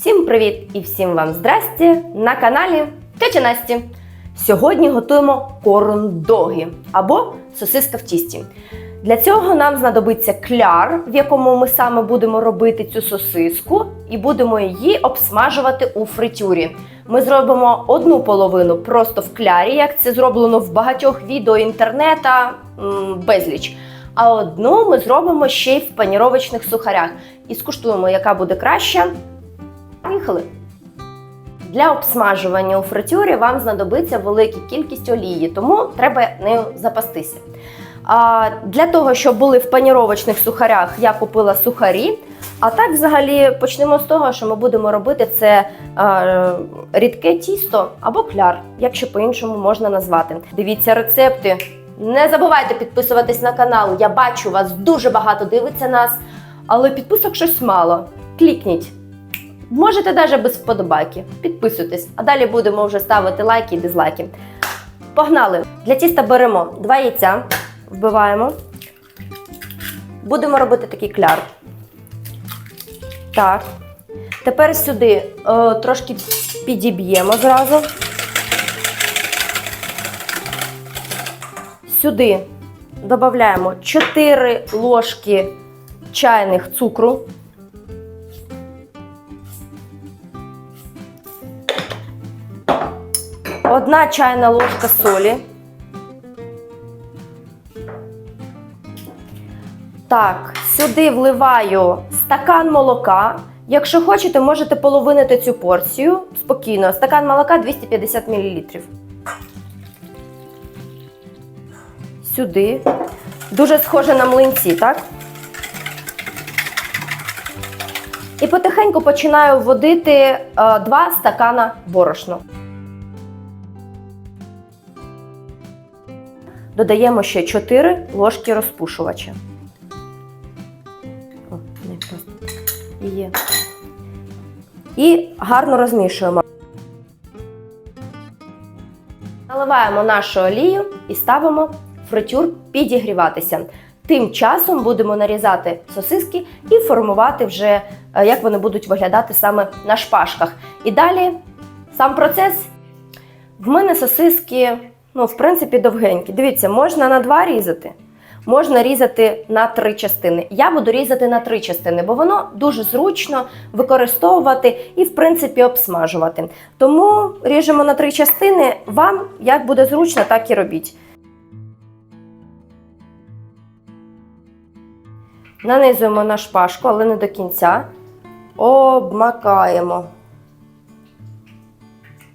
Всім привіт і всім вам здрасті на каналі Тетя Насті. Сьогодні готуємо корндоги або сосиска в тісті. Для цього нам знадобиться кляр, в якому ми саме будемо робити цю сосиску, і будемо її обсмажувати у фритюрі. Ми зробимо одну половину просто в клярі, як це зроблено в багатьох відео інтернета безліч. А одну ми зробимо ще й в паніровочних сухарях і скуштуємо, яка буде краща. Поїхали! Для обсмажування у фритюрі вам знадобиться велика кількість олії, тому треба нею запастися. А для того, щоб були в паніровочних сухарях, я купила сухарі. А так, взагалі, почнемо з того, що ми будемо робити це е, рідке тісто або кляр, як ще по-іншому можна назвати. Дивіться рецепти. Не забувайте підписуватись на канал. Я бачу, вас дуже багато дивиться нас, але підписок щось мало. Клікніть. Можете навіть без вподобайки. Підписуйтесь, а далі будемо вже ставити лайки і дизлайки. Погнали! Для тіста беремо два яйця, вбиваємо. Будемо робити такий кляр. Так. Тепер сюди е, трошки підіб'ємо зразу. Сюди додаємо 4 ложки чайних цукру. Одна чайна ложка солі. Так, сюди вливаю стакан молока. Якщо хочете, можете половинити цю порцію спокійно. Стакан молока 250 мл. Сюди. Дуже схоже на млинці, так? І потихеньку починаю вводити е, 2 стакана борошна. Додаємо ще 4 ложки розпушувача. О, не просто. Є. І гарно розмішуємо. Наливаємо нашу олію і ставимо фритюр підігріватися. Тим часом будемо нарізати сосиски і формувати вже, е, як вони будуть виглядати саме на шпажках. І далі сам процес. В мене сосиски, ну, в принципі, довгенькі. Дивіться, можна на два різати, можна різати на три частини. Я буду різати на три частини, бо воно дуже зручно використовувати і, в принципі, обсмажувати. Тому ріжемо на три частини. Вам як буде зручно, так і робіть. Нанизуємо на шпажку, але не до кінця. Обмакаємо.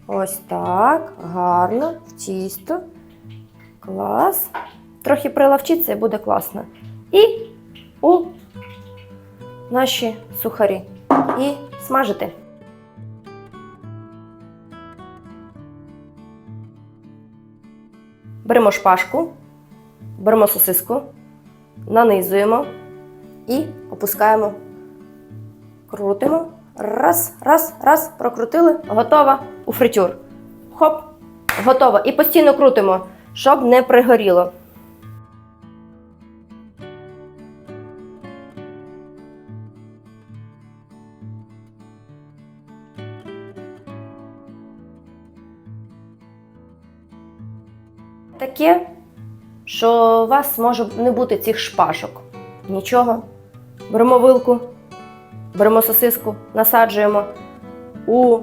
Ось так, гарно, в тісто. Клас. Трохи прилавчиться і буде класно. І у наші сухарі. І смажити. Беремо шпажку, беремо сосиску, нанизуємо і опускаємо. Крутимо. Раз, раз, раз, прокрутили. Готова у фритюр. Хоп, готово. І постійно крутимо, щоб не пригоріло. Таке, що у вас може не бути цих шпажок. Нічого. Беремо вилку, беремо сосиску, насаджуємо у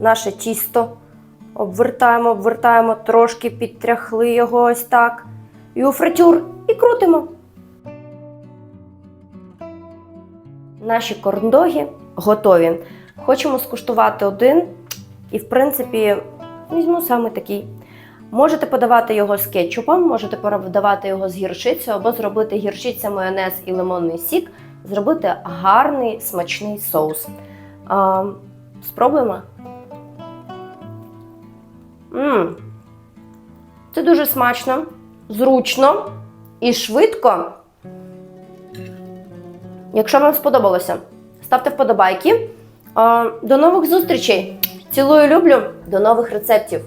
наше тісто, обвертаємо, обвертаємо, трошки підтряхли його ось так. І у фритюр і крутимо. Наші корндоги готові. Хочемо скуштувати один. І, в принципі, візьму саме такий. Можете подавати його з кетчупом, можете подавати його з гірчицею, або зробити гірчиця, майонез і лимонний сік, зробити гарний смачний соус. А, спробуємо. М-м. Це дуже смачно, зручно і швидко. Якщо вам сподобалося, ставте вподобайки. До нових зустрічей! Цілую, люблю, до нових рецептів!